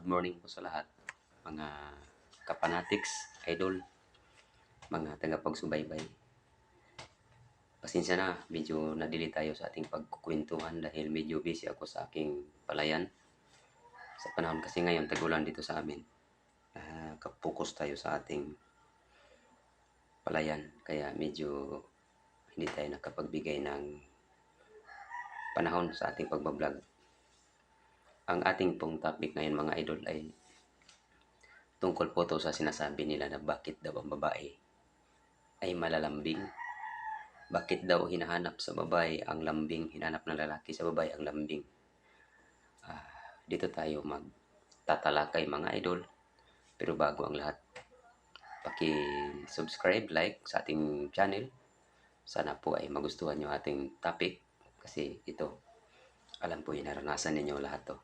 Good morning po sa lahat. Mga kapanatics, idol, mga tagapagsubaybay. Pasensya na, medyo nadili tayo sa ating pagkukwentuhan dahil medyo busy ako sa aking palayan. Sa panahon kasi ngayon, tagulan dito sa amin. Uh, kapokus tayo sa ating palayan. Kaya medyo hindi tayo nakapagbigay ng panahon sa ating pagbablog ang ating pong topic ngayon mga idol ay tungkol po to sa sinasabi nila na bakit daw ang babae ay malalambing. Bakit daw hinahanap sa babae ang lambing, hinahanap ng lalaki sa babae ang lambing. Uh, dito tayo magtatalakay mga idol. Pero bago ang lahat, paki-subscribe, like sa ating channel. Sana po ay magustuhan nyo ating topic kasi ito, alam po yung naranasan ninyo lahat to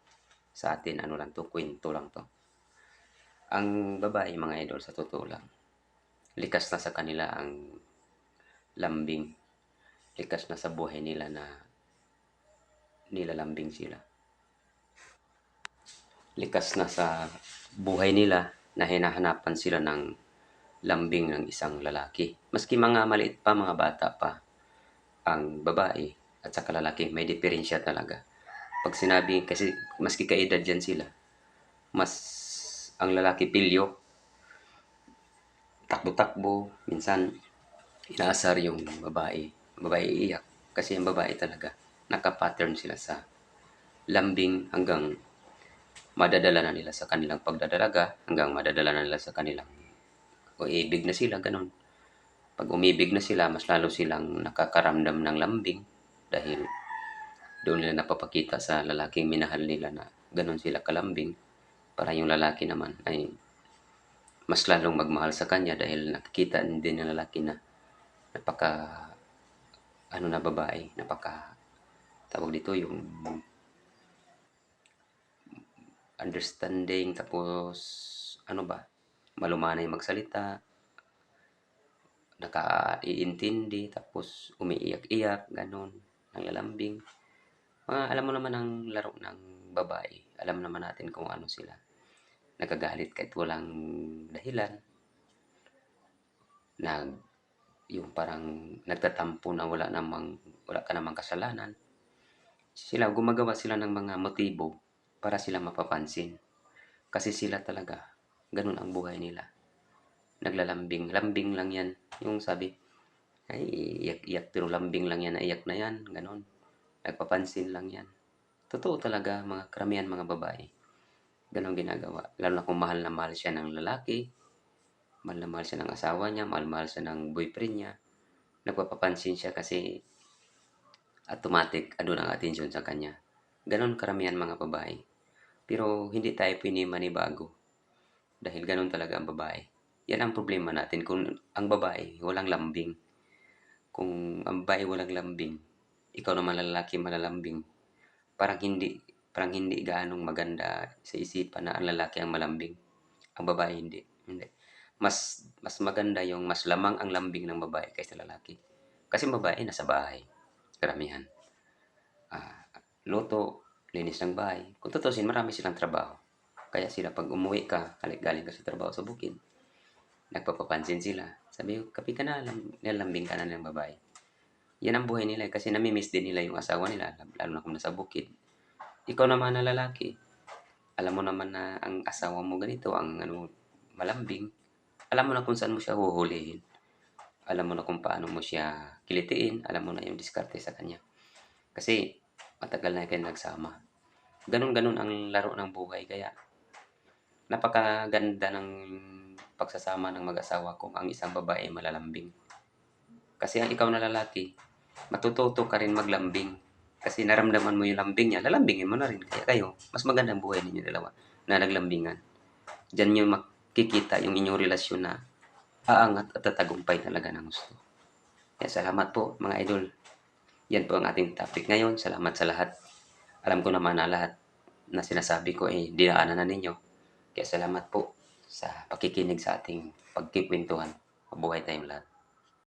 sa atin, ano lang to, kwento lang to. Ang babae, mga idol, sa totoo lang, likas na sa kanila ang lambing. Likas na sa buhay nila na nilalambing sila. Likas na sa buhay nila na hinahanapan sila ng lambing ng isang lalaki. Maski mga maliit pa, mga bata pa, ang babae at saka lalaki, may diferensya talaga pag sinabi, kasi maski kaedad dyan sila, mas ang lalaki pilyo, takbo-takbo, minsan inaasar yung babae. Babae iiyak. Kasi yung babae talaga, nakapattern sila sa lambing hanggang madadala na nila sa kanilang pagdadalaga, hanggang madadala na nila sa kanilang o ibig na sila, ganun. Pag umibig na sila, mas lalo silang nakakaramdam ng lambing dahil doon nila napapakita sa lalaking minahal nila na ganun sila kalambing. Para yung lalaki naman ay mas lalong magmahal sa kanya dahil nakikita din ng lalaki na napaka ano na babae, napaka tawag dito yung understanding tapos ano ba malumanay magsalita nakaiintindi tapos umiiyak-iyak ganon lalambing mga alam mo naman ang laro ng babae. Alam naman natin kung ano sila. Nagagalit kahit walang dahilan. Nag, yung parang nagtatampo na wala namang, wala ka namang kasalanan. Sila, gumagawa sila ng mga motibo para sila mapapansin. Kasi sila talaga, ganun ang buhay nila. Naglalambing, lambing lang yan. Yung sabi, ay, iyak-iyak, pero lambing lang yan, iyak na yan, ganun Nagpapansin lang yan. Totoo talaga mga karamihan mga babae. Ganon ginagawa. Lalo na kung mahal na mahal siya ng lalaki, mahal na mahal siya ng asawa niya, mahal mahal siya ng boyfriend niya. Nagpapapansin siya kasi automatic ano ang attention sa kanya. Ganon karamihan mga babae. Pero hindi tayo pinimanibago. Dahil ganon talaga ang babae. Yan ang problema natin kung ang babae walang lambing. Kung ang babae walang lambing, ikaw naman lalaki malalambing, parang hindi, parang hindi gaanong maganda sa isipan na ang lalaki ang malambing. Ang babae hindi. Hindi. Mas, mas maganda yung mas lamang ang lambing ng babae kaysa lalaki. Kasi babae nasa bahay. Karamihan. Uh, loto, linis ng bahay. Kung tutusin, marami silang trabaho. Kaya sila pag umuwi ka, galing ka sa trabaho sa bukid, nagpapapansin sila. Sabi ko, ka na, nalambing ka na ng babae yan ang buhay nila eh, kasi namimiss din nila yung asawa nila, lalo na kung nasa bukid. Ikaw naman na lalaki, alam mo naman na ang asawa mo ganito, ang ano, malambing. Alam mo na kung saan mo siya huhulihin. Alam mo na kung paano mo siya kilitiin. Alam mo na yung diskarte sa kanya. Kasi matagal na kayo nagsama. Ganon-ganon ang laro ng buhay. Kaya napakaganda ng pagsasama ng mag-asawa kung ang isang babae malalambing. Kasi ang ikaw na lalaki, matututo ka rin maglambing. Kasi naramdaman mo yung lambing niya, lalambingin mo na rin. Kaya kayo, mas maganda ang buhay ninyo dalawa na naglambingan. Diyan nyo makikita yung inyong relasyon na aangat at tatagumpay talaga ng gusto. Kaya salamat po mga idol. Yan po ang ating topic ngayon. Salamat sa lahat. Alam ko naman na lahat na sinasabi ko ay eh, dinaanan na ninyo. Kaya salamat po sa pakikinig sa ating pagkikwentuhan. Mabuhay tayong lahat.